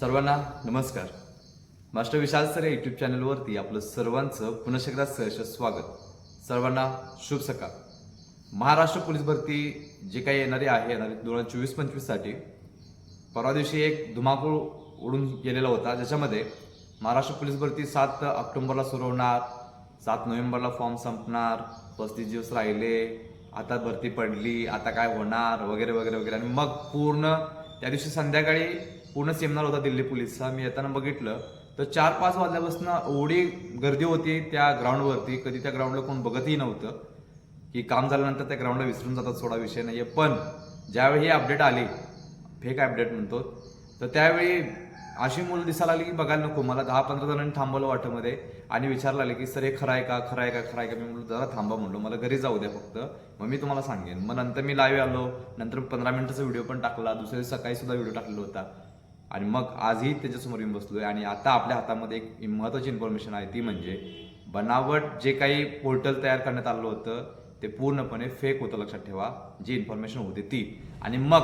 सर्वांना नमस्कार. Master Vishal sir या यूट्यूब चॅनलवरती आपलं सर्वांचं पुन्हा एकदा सहर्ष स्वागत. सर्वांना शुभ सकाळ. महाराष्ट्र पोलीस भरती जे काही येणारी आहे येणारी दोन हजार चोवीस पंचवीससाठी परवा दिवशी एक धुमाकूळ उडून गेलेला होता ज्याच्यामध्ये महाराष्ट्र पोलीस भरती सात ऑक्टोबरला सुरू होणार सात नोव्हेंबरला फॉर्म संपणार पस्तीस दिवस राहिले आता भरती पडली आता काय होणार वगैरे वगैरे वगैरे. आणि मग पूर्ण त्या दिवशी संध्याकाळी पूर्ण सेमिनार होता दिल्ली पोलीसचा मी येताना बघितलं. तर चार पाच वाजल्यापासून एवढी गर्दी होती त्या ग्राउंडवरती कधी त्या ग्राउंडला कोण बघतही नव्हतं. की काम झाल्यानंतर त्या ग्राउंडला विसरून जातात सोडा विषय नाही आहे पण ज्यावेळी ही अपडेट आली फेक अपडेट म्हणतो तर त्यावेळी अशी मुलं दिसायला आली की बघायला नको. मला दहा पंधरा जणांनी थांबवलं वाटमध्ये. आणि विचारलं आले की सर हे खरं आहे का? खरं आहे का? खरं आहे का? मी म्हणलं जरा थांबा म्हणलो. मला घरी जाऊ द्या फक्त. मग मी तुम्हाला सांगेन. मग नंतर मी लाईव्ह आलो. नंतर पंधरा मिनिटाचा व्हिडिओ पण टाकला. दुसऱ्या सकाळी सुद्धा व्हिडिओ टाकलेला होता. आणि मग आजही त्याच्यासमोर येऊन आहे आणि आता आपल्या हातामध्ये एक महत्त्वाची इन्फॉर्मेशन आहे ती म्हणजे बनावट जे काही पोर्टल तयार करण्यात आलं होतं ते पूर्णपणे फेक होतं लक्षात ठेवा. जी इन्फॉर्मेशन होती ती. आणि मग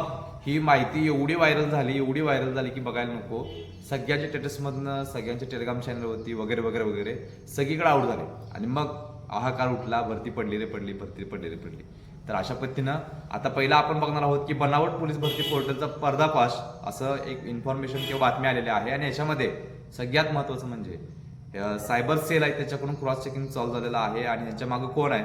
ही माहिती एवढी व्हायरल झाली एवढी व्हायरल झाली की बघायला नको. सगळ्यांच्या स्टेटसमधनं सगळ्यांच्या टेलिग्राम चॅनलवरती वगैरे वगैरे वगैरे सगळीकडे आउट झाले. आणि मग हाहाकार उठला भरती पडली रे पडली भरती पडली रे पडली. तर अशा पद्धतीनं आता पहिला आपण बघणार आहोत की बनावट पोलीस भरती पोर्टलचा पर्दाफाश असं एक इन्फॉर्मेशन किंवा बातमी आलेली आहे. आणि याच्यामध्ये सगळ्यात महत्वाचं म्हणजे सायबर सेल आहे त्याच्याकडून क्रॉस चेकिंग चालू झालेलं आहे. आणि याच्या मागे कोण आहे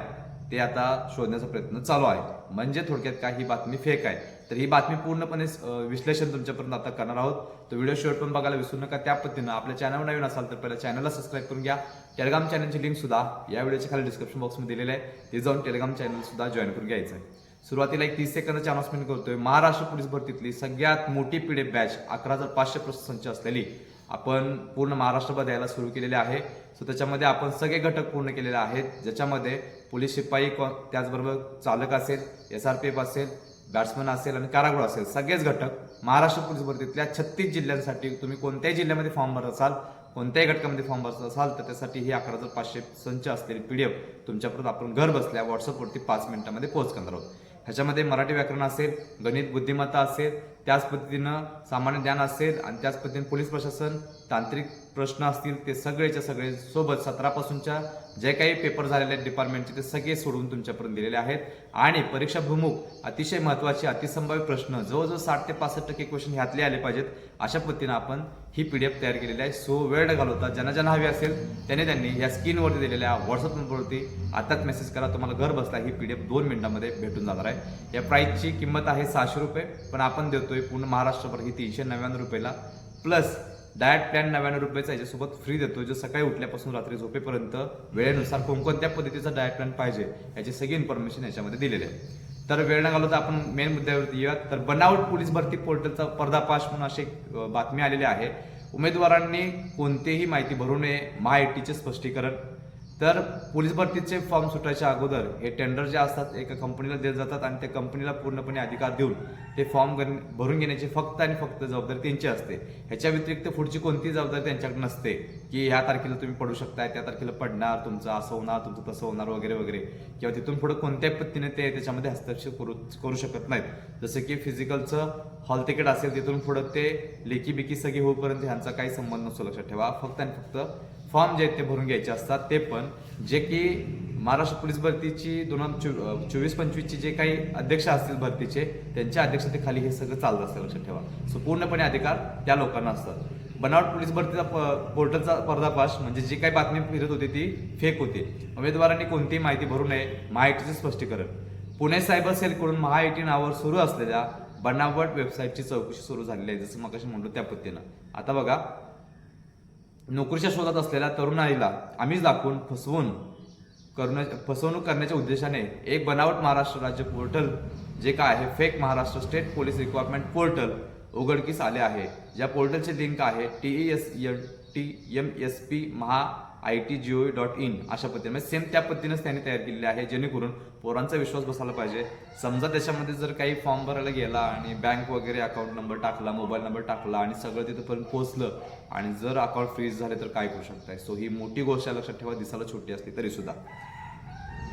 ते आता शोधण्याचा प्रयत्न चालू आहे. म्हणजे थोडक्यात काय ही बातमी फेक आहे. तर ही बातमी पूर्णपणे विश्लेषण तुमच्यापर्यंत आता करणार आहोत. तर व्हिडिओ शेवट पण बघायला विसरू नका. त्या पद्धतीनं आपल्या चॅनल नवीन असाल तर पहिल्या चॅनलला सबस्क्राईब करून घ्या. टेलिग्राम चॅनलची लिंक सुद्धा या व्हिडिओच्या खाली डिस्क्रिप्शन बॉक्समध्ये दिलेलं आहे. ते जाऊन टेलिग्राम चॅनल सुद्धा जॉईन करून घ्यायचं आहे. सुरुवातीला एक तीस सेकंदाची अनाउन्समेंट करतोय. महाराष्ट्र पोलीस भरतीतली सगळ्यात मोठी पिढे बॅच अकरा हजार पाचशे प्रश्न असलेली आपण पूर्ण महाराष्ट्रभर द्यायला सुरू केलेले आहे. सो त्याच्यामध्ये आपण सगळे घटक पूर्ण केलेले आहेत. ज्याच्यामध्ये पोलीस शिपाई त्याचबरोबर चालक असेल एस आर पी एफ असेल बॅट्समन असेल आणि कारागृह असेल सगळेच घटक महाराष्ट्र पोलीस भरतीतल्या छत्तीस जिल्ह्यांसाठी तुम्ही कोणत्याही जिल्ह्यामध्ये फॉर्म भरत असाल कोणत्याही घटकामध्ये फॉर्म भरत असाल तर त्यासाठी ही अकरा हजार पाचशे संच असलेली पीडीएफ तुमच्यापर्यंत आपण घर बसल्या व्हॉट्सअपवरती पाच मिनिटामध्ये पोहोच करणार आहोत. ह्याच्यामध्ये मराठी व्याकरण असेल गणित बुद्धिमत्ता असेल त्याच पद्धतीनं सामान्य ज्ञान असेल आणि त्याच पद्धतीने पोलीस प्रशासन तांत्रिक प्रश्न असतील ते सगळेच्या सगळे सोबत सतरापासूनच्या जे काही पेपर झालेले आहेत डिपार्टमेंटचे ते सगळे सोडून तुमच्यापर्यंत दिलेले आहेत. आणि परीक्षा भूमुख अतिशय महत्त्वाचे अतिसंभाव्य प्रश्न जवळजवळ साठ ते पासष्ट टक्के क्वेश्चन ह्यातले आले पाहिजेत. अशा पद्धतीनं आपण ही पी डी एफ तयार केलेली आहे. सो वेळ घालवता ज्यांना ज्यांना हवी असेल त्याने त्यांनी या स्क्रीनवरती दिलेल्या व्हॉट्सअप नंबरवरती आताच मेसेज करा. तुम्हाला घर बसला ही पी डी एफ दोन मिनिटांमध्ये भेटून जाणार आहे. या प्राईसची किंमत आहे सहाशे रुपये पण आपण देतोय पूर्ण महाराष्ट्रभर ही तीनशे नव्याण्णव रुपयाला. प्लस डायट प्लॅन नव्याण्णव रुपयाचा याच्यासोबत फ्री देतो. जो सकाळी उठल्यापासून रात्री झोपेपर्यंत वेळेनुसार कोणकोणत्या पद्धतीचा डायट प्लॅन पाहिजे याची सगळी इन्फॉर्मेशन याच्यामध्ये दिलेली आहे. तर वेळ न घालवता आपण मेन मुद्द्यावरती येऊया तर बनावट पोलीस भरती पोर्टलचा पर्दापाश म्हणून अशी एक, बातमी आलेली आहे. उमेदवारांनी कोणतीही माहिती भरू नये महाआयटीचे स्पष्टीकरण. तर पोलीस भरतीचे फॉर्म सुटायच्या अगोदर हे टेंडर जे असतात एका कंपनीला दिले जातात आणि त्या कंपनीला पूर्णपणे अधिकार देऊन ते फॉर्म भरून घेण्याची फक्त आणि फक्त जबाबदारी त्यांची असते. ह्याच्या व्यतिरिक्त पुढची कोणतीही जबाबदारी त्यांच्याकडे नसते की ह्या तारखेला तुम्ही पडू शकताय त्या तारखेला पडणार तुमचं असं होणार तुमचं तसं होणार वगैरे वगैरे. किंवा तिथून पुढे कोणत्याही पद्धतीने ते त्याच्यामध्ये हस्तक्षेप करू करू शकत नाहीत. जसं की फिजिकलचं हॉल तिकीट असेल तिथून पुढं ते लेखी बिकी सगळी होईपर्यंत ह्यांचा काही संबंध नसतो लक्षात ठेवा. फक्त आणि फक्त फॉर्म जे आहेत ते भरून घ्यायचे असतात ते पण. जे की महाराष्ट्र पोलीस भरतीची दोन हजार चोवीस पंचवीसची जे काही अध्यक्ष असतील भरतीचे त्यांच्या अध्यक्षतेखाली हे सगळं चालत असतं लक्षात ठेवा. सो पूर्णपणे अधिकार त्या लोकांना असतात. बनावट पोलीस भरतीचा प- पोर्टलचा पर्दाफाश म्हणजे जी काही बातमी फिरत होती ती फेक होती. उमेदवारांनी कोणतीही माहिती भरू नये माहितीचे स्पष्टीकरण. पुणे सायबर सेलकडून महाआयटी नावावर सुरू असलेल्या बनावट वेबसाईटची चौकशी सुरू झालेली आहे जसं मग म्हणलो त्या पद्धतीनं. आता बघा नोकरीच्या शोधात असलेल्या तरुणाईला आम्हीच दाखवून फसवून करण्या फसवणूक करण्याच्या उद्देशाने एक बनावट महाराष्ट्र राज्य पोर्टल जे काय आहे fake Maharashtra state police requirement portal उघडकीस आले आहे. या पोर्टलचे लिंक आहे T E S T M S P maha I T G O dot in अशा पद्धतीने. म्हणजे सेम त्या पद्धतीनेच त्यांनी तयार केलेली आहे जेणेकरून पोरांचा विश्वास बसायला पाहिजे. समजा त्याच्यामध्ये जर काही फॉर्म भरायला गेला आणि बँक वगैरे अकाउंट नंबर टाकला मोबाईल नंबर टाकला आणि सगळं तिथंपर्यंत पोहोचलं आणि जर अकाउंट फ्रीज झाले तर काय करू शकताय? सो ही मोठी गोष्ट आहे, लक्षात ठेवा दिसायला छोटी असते तरी सुद्धा.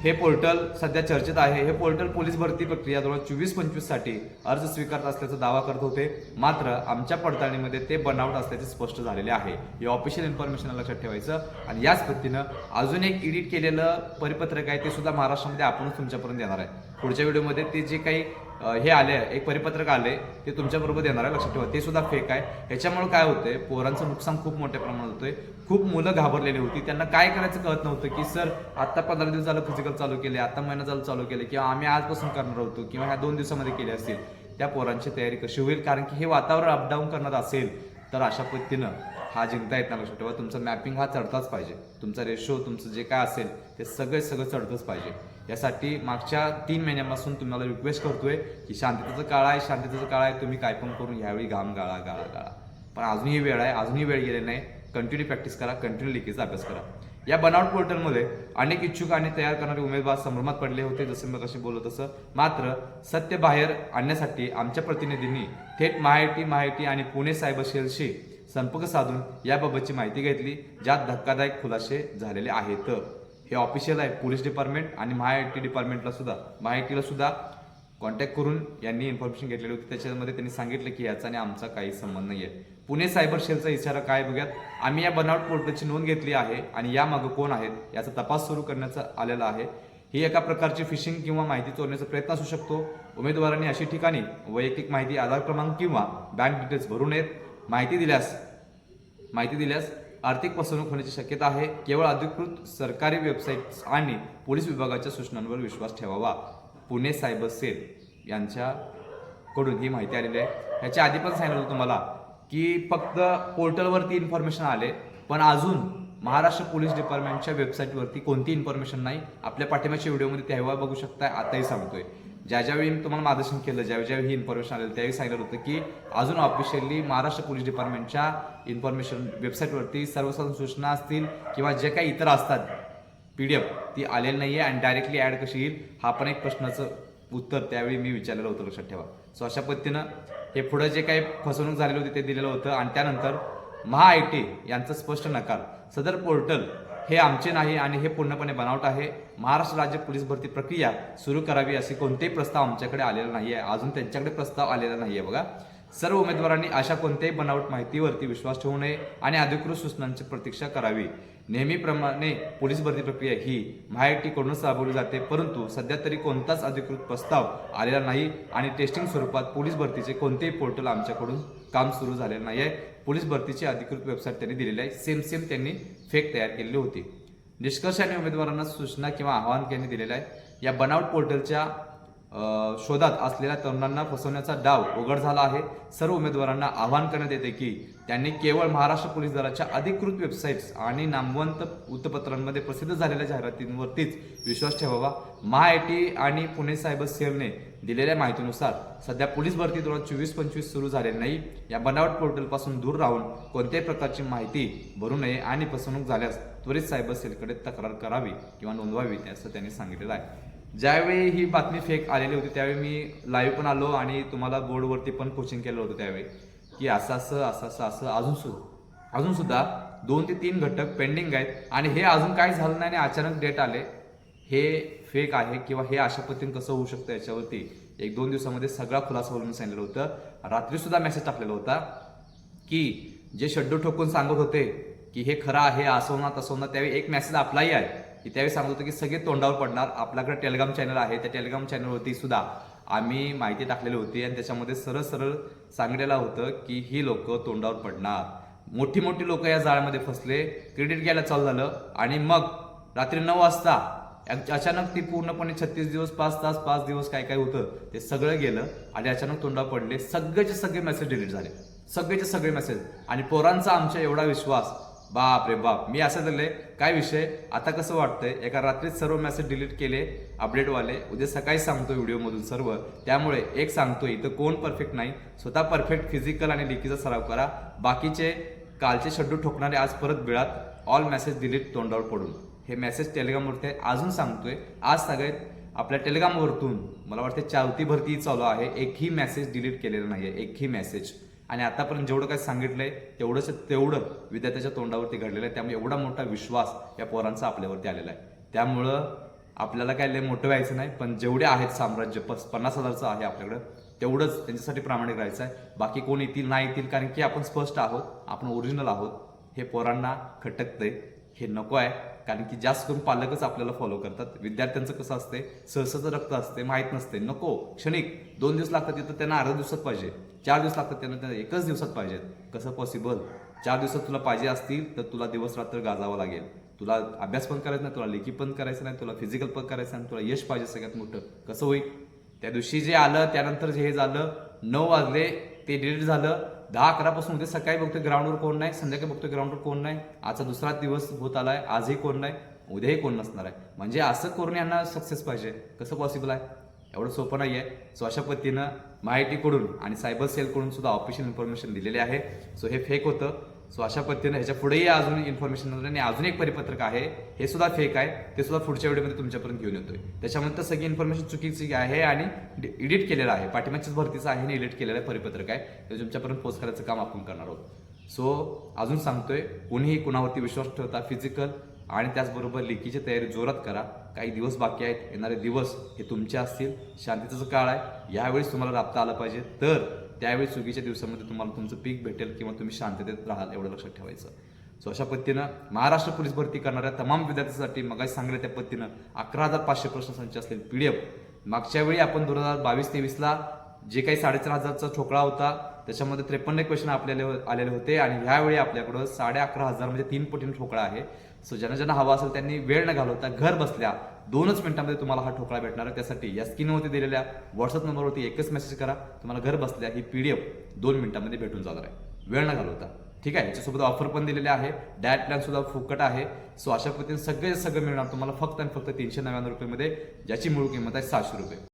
हे पोर्टल सध्या चर्चेत आहे. हे पोर्टल पोलीस भरती प्रक्रिया दोन हजार चोवीस पंचवीससाठी अर्ज स्वीकारत असल्याचा दावा करत होते. मात्र आमच्या पडताळणीमध्ये ते बनावट असल्याचे स्पष्ट झालेले आहे. हे ऑफिशियल इन्फॉर्मेशन लक्षात ठेवायचं आणि याच पद्धतीनं अजून एक एडिट केलेलं परिपत्रक आहे ते सुद्धा महाराष्ट्रामध्ये आपणच तुमच्यापर्यंत येणार आहे. पुढच्या व्हिडिओमध्ये ते जे काही हे आले एक परिपत्रक आले ते तुमच्याबरोबर देणार आहे लक्षात ठेवा. ते सुद्धा फेक आहे. ह्याच्यामुळे काय होतंय पोरांचं नुकसान खूप मोठ्या प्रमाणात होतंय. खूप मुलं घाबरलेली होती. त्यांना काय करायचं कळत नव्हतं की सर आता पंधरा दिवस झालं फिजिकल चालू केले आता महिना झालं चालू केले किंवा आम्ही आजपासून करणार होतो किंवा ह्या दोन दिवसामध्ये केले असतील. त्या पोरांची तयारी कशी होईल? कारण की हे वातावरण अपडाऊन करणार असेल तर अशा पद्धतीनं. हा जिंकता येत नाही लक्षात ठेवा तुमचा मॅपिंग हा चढताच पाहिजे. तुमचा रेशो तुमचं जे काय असेल ते सगळे सगळं चढतच पाहिजे. यासाठी मागच्या तीन महिन्यापासून तुम्हाला रिक्वेस्ट करतोय की शांततेचं काळ आहे शांततेचं काळ आहे तुम्ही काय पण करून यावेळी घाम गाळा गाळा गाळा. पण अजूनही वेळ आहे अजूनही वेळ गेले नाही. कंटिन्यू प्रॅक्टिस करा कंटिन्यू लिखीचा अभ्यास करा. या बनावट पोर्टलमध्ये अनेक इच्छुक आणि तयार करणारे उमेदवार संभ्रमात पडले होते जसे मी कशी बोलत तसं. मात्र सत्य बाहेर आणण्यासाठी आमच्या प्रतिनिधींनी थेट महाआयटी महाआयटी आणि पुणे सायबर सेलशी संपर्क साधून याबाबतची माहिती घेतली ज्यात धक्कादायक खुलासे झालेले आहेत. हे ऑफिशियल आहे पोलीस डिपार्टमेंट आणि महाआयटी डिपार्टमेंटला सुद्धा महाआयटीला सुद्धा कॉन्टॅक्ट करून यांनी इन्फॉर्मेशन घेतलेली होती. त्याच्यामध्ये त्यांनी सांगितलं की याचा आणि आमचा काही संबंध नाही आहे पुणे सायबर सेलचा इशारा काय बघूयात? आम्ही या बनावट पोर्टलची नोंद घेतली आहे आणि यामागं कोण आहेत? याचा तपास सुरू करण्याचा आलेला आहे. ही एका प्रकारची फिशिंग किंवा माहिती चोरण्याचा प्रयत्न असू शकतो. उमेदवारांनी अशी ठिकाणी वैयक्तिक माहिती आधार क्रमांक किंवा बँक डिटेल्स भरू नयेत. माहिती दिल्यास माहिती दिल्यास आर्थिक फसवणूक होण्याची शक्यता आहे. केवळ अधिकृत सरकारी वेबसाईट्स आणि पोलीस विभागाच्या सूचनांवर विश्वास ठेवावा. पुणे सायबर सेल यांच्याकडून ही माहिती आलेली आहे. ह्याच्या आधी पण सांगितलं होतं तुम्हाला की फक्त पोर्टलवरती इन्फॉर्मेशन आले पण अजून महाराष्ट्र पोलीस डिपार्टमेंटच्या वेबसाईटवरती कोणती इन्फॉर्मेशन नाही? आपल्या पाठिंबाच्या व्हिडिओमध्ये तेव्हा बघू शकताय आताही सांगतोय. ज्या ज्यावेळी मी तुम्हाला मार्गदर्शन केलं ज्यावेळी ज्यावेळी ही इन्फॉर्मेशन आलेलं त्यावेळी सांगितलं होतं की अजून ऑफिशियली महाराष्ट्र पोलीस डिपार्टमेंटच्या इन्फॉर्मेशन वेबसाईटवरती सर्वसाधारण सूचना असतील किंवा जे काही इतर असतात पी डी एफ ती आलेली नाही आहे आणि डायरेक्टली ॲड कशी येईल हा पण एक प्रश्नाचं उत्तर त्यावेळी मी विचारलेलं होतं लक्षात ठेवा. सो अशा पद्धतीनं हे पुढं जे काही फसवणूक झालेली होती ते दिलेलं होतं आणि त्यानंतर महा आय टी यांचा स्पष्ट नकार. सदर पोर्टल हे आमचे नाही आणि हे पूर्णपणे बनावट आहे. महाराष्ट्र राज्य पोलीस भरती प्रक्रिया सुरू करावी असे कोणतेही प्रस्ताव आमच्याकडे आलेला नाही आहे अजून त्यांच्याकडे प्रस्ताव आलेला नाही आहे बघा. सर्व उमेदवारांनी अशा कोणत्याही बनावट माहितीवरती विश्वास ठेवू नये आणि अधिकृत सूचनांची प्रतीक्षा करावी. नेहमीप्रमाणे पोलीस भरती प्रक्रिया ही महाआयटीकडूनच राबवली जाते परंतु सध्या तरी कोणताच अधिकृत प्रस्ताव आलेला नाही आणि टेस्टिंग स्वरूपात पोलीस भरतीचे कोणतेही पोर्टल आमच्याकडून काम सुरू झालेलं नाही आहे पोलीस भरतीची अधिकृत वेबसाईट त्यांनी दिलेली आहे. सेम सेम त्यांनी फेक तयार केलेली होती. निष्कर्ष आणि उमेदवारांना सूचना किंवा आवाहन त्यांनी दिलेलं आहे. या बनावट पोर्टलच्या शोधात असलेल्या तरुणांना फसवण्याचा डाव उघड झाला आहे. सर्व उमेदवारांना आवाहन करण्यात येते की त्यांनी केवळ महाराष्ट्र पोलीस दलाच्या अधिकृत वेबसाईट्स आणि नामवंत वृत्तपत्रांमध्ये प्रसिद्ध झालेल्या जाहिरातींवरतीच विश्वास ठेवावा. महा आय टी आणि पुणे सायबर सेलने दिलेल्या माहितीनुसार सध्या पोलीस भरती दोन हजार चोवीस पंचवीस सुरू झालेली नाही. या बनावट पोर्टलपासून दूर राहून कोणत्याही प्रकारची माहिती भरू नये आणि फसवणूक झाल्यास त्वरित सायबर सेलकडे तक्रार करावी किंवा नोंदवावी असं त्यांनी सांगितलेलं आहे. ज्यावेळी ही बातमी फेक आलेली होती त्यावेळी मी लाईव्ह पण आलो आणि तुम्हाला बोर्डवरती पण कोचिंग केलं होतं त्यावेळी. की असं असं असं असं असं अजून सुद्धा अजून सुद्धा दोन ते तीन घटक पेंडिंग आहेत आणि हे अजून काही झालं नाही आणि अचानक डेट आले हे फेक आहे किंवा हे अशा पद्धतीने कसं होऊ शकतं याच्यावरती एक दोन दिवसामध्ये सगळा खुलासा होऊन सांगितलं होतं. रात्री सुद्धा मेसेज टाकलेला होता की जे शड्डू ठोकून सांगत होते की हे खरं आहे असं होणार तसं होणार त्यावेळी एक मेसेज आपलाही आहे की त्यावेळी सांगत होतं की सगळे तोंडावर पडणार. आपल्याकडे टेलिग्राम चॅनल आहे त्या टेलिग्राम चॅनलवरती सुद्धा आम्ही माहिती टाकलेली होती आणि त्याच्यामध्ये सरळ सरळ सांगलेलं होतं की ही लोक तोंडावर पडणार. मोठी मोठी लोक या जाळ्यामध्ये फसले क्रेडिट घ्यायला चालू झालं आणि मग रात्री नऊ वाजता अचानक ती पूर्णपणे छत्तीस दिवस पाच तास पाच दिवस काय काय होतं ते सगळं गेलं आणि अचानक तोंडावर पडले. सगळेचे सगळे मेसेज डिलीट झाले. सगळेचे सगळे मेसेज आणि पोरांचा आमच्या एवढा विश्वास बाप रे बाप. मी असं झालंय काय विषय? आता कसं वाटतंय एका रात्रीत सर्व मेसेज डिलीट केले अपडेटवाले उद्या सकाळी सांगतो व्हिडिओमधून सर्व. त्यामुळे एक सांगतो इथं कोण परफेक्ट नाही. स्वतः परफेक्ट फिजिकल आणि लिखीचा सराव करा. बाकीचे कालचे शड्डू ठोकणारे आज परत बिळात. ऑल मेसेज डिलीट तोंडावर पडून. हे मेसेज टेलिग्रामवरती आहे अजून सांगतोय. आज सगळ्यात आपल्या टेलिग्रामवरतून मला वाटतं चावती भरती चालू आहे. एकही मेसेज डिलीट केलेला नाहीये. एकही मेसेज आणि आतापर्यंत जेवढं काय सांगितलंय तेवढंच तेवढं विद्यार्थ्याच्या तोंडावरती घडलेलं आहे. त्यामुळे एवढा मोठा विश्वास या पोरांचा आपल्यावरती आलेला आहे. त्यामुळं आपल्याला काय लय मोठं व्हायचं नाही पण जेवढे आहेत साम्राज्य पस पन्नास हजारचं आहे आपल्याकडं तेवढंच त्यांच्यासाठी प्रामाणिक राहायचं आहे. बाकी कोण येतील नाही येतील कारण की आपण स्पष्ट आहोत आपण ओरिजिनल आहोत. हे पोरांना खटकतंय. हे नको आहे. कारण की जास्त करून पालकच आपल्याला फॉलो करतात. विद्यार्थ्यांचं कसं असते? सहसाचं रक्त असते माहीत नसते. नको. क्षणिक. दोन दिवस लागतात तिथं त्यांना अर्ध्या दिवसात पाहिजे. चार दिवस लागतात त्यांना त्यांना एकच दिवसात पाहिजेत कसं पॉसिबल चार दिवसात तुला पाहिजे असतील तर तुला दिवस रात्र गाजावं लागेल. तुला अभ्यास पण करायचा नाही तुला लेखी पण करायचं नाही तुला फिजिकल पण करायचं नाही तुला यश पाहिजे सगळ्यात मोठं. कसं होईल? त्या दिवशी जे आलं त्यानंतर जे हे झालं नऊ वाजले ते डिलीट झालं दहा अकरापासून उद्या सकाळी बघतोय ग्राउंडवर कोण नाही संध्याकाळी बघतोय ग्राउंडवर कोण नाही. आजचा दुसरा दिवस होत आला आहे आजही कोण नाही उद्याही कोण नसणार आहे. म्हणजे असं करून यांना सक्सेस पाहिजे. कसं पॉसिबल आहे? एवढं सोपं नाही आहे सो अशा पद्धतीनं माहितीकडून आणि सायबर सेलकडून सुद्धा ऑफिशियल इन्फॉर्मेशन दिलेली आहे. सो हे फेक होतं. सो अशा पद्धतीनं ह्याच्या पुढेही अजून इन्फॉर्मेशन आणि अजून एक परिपत्रक आहे. हे सुद्धा फेक आहे. ते सुद्धा पुढच्या व्हिडिओमध्ये तुमच्यापर्यंत घेऊन येतोय. त्याच्यामध्ये सगळी इन्फॉर्मेशन चुकीची आहे आणि एडिट केलेलं आहे. पाठिंबाच्याच भरतीचं आहे आणि एडिट केलेलं आहे. परिपत्रक आहे. ते तुमच्यापर्यंत पोस्ट करायचं काम आपण करणार आहोत. सो अजून सांगतोय कोणीही कुणावरती विश्वास ठेवता फिजिकल आणि त्याचबरोबर लेखीची तयारी जोरात करा. काही दिवस बाकी आहेत. येणारे दिवस हे तुमचे असतील. शांतीचा काळ आहे. यावेळेस तुम्हाला राबता आलं पाहिजे. तर त्यावेळी चुकीच्या दिवसामध्ये तुम्हाला तुमचं पीक भेटेल किंवा तुम्ही शांततेत राहाल एवढं लक्षात ठेवायचं. सो अशा पद्धतीनं महाराष्ट्र पोलीस भरती करणाऱ्या तमाम विद्यार्थ्यांसाठी मगाशी सांगल्या त्या पद्धतीनं अकरा हजार पाचशे प्रश्न संच असलेले एफ. मागच्या वेळी आपण दोन हजार बावीस तेवीसला जे काही साडेचार हजारचा ठोकळा होता त्याच्यामध्ये त्रेपन्न क्वेश्चन आपल्याला आलेले होते आणि ह्यावेळी आपल्याकडं साडे अकरा हजार म्हणजे तीन पटीन ठोकळा आहे. सो ज्यांना ज्यांना हवा असेल त्यांनी वेळ न घालवता घर बसल्या दोनच मिनिटांमध्ये तुम्हाला हा ठोकळा भेटणार आहे. त्यासाठी या स्क्रीनवरती दिलेल्या व्हॉट्सअप नंबरवरती एकच मेसेज करा. तुम्हाला घर बसल्या ही एफ दोन मिनिटांमध्ये भेटून जाणार आहे. वेळ न घालवता. ठीक आहे? याच्यासोबत ऑफर पण दिलेले आहे. डायट प्लॅन सुद्धा फुकट आहे. सो अशा पद्धतीने सगळे सगळं मिळणार. तुम्हाला फक्त आणि फक्त तीनशे नव्याण्णव रुपयेमध्ये ज्याची मूळ किंमत आहे सहाशे रुपये.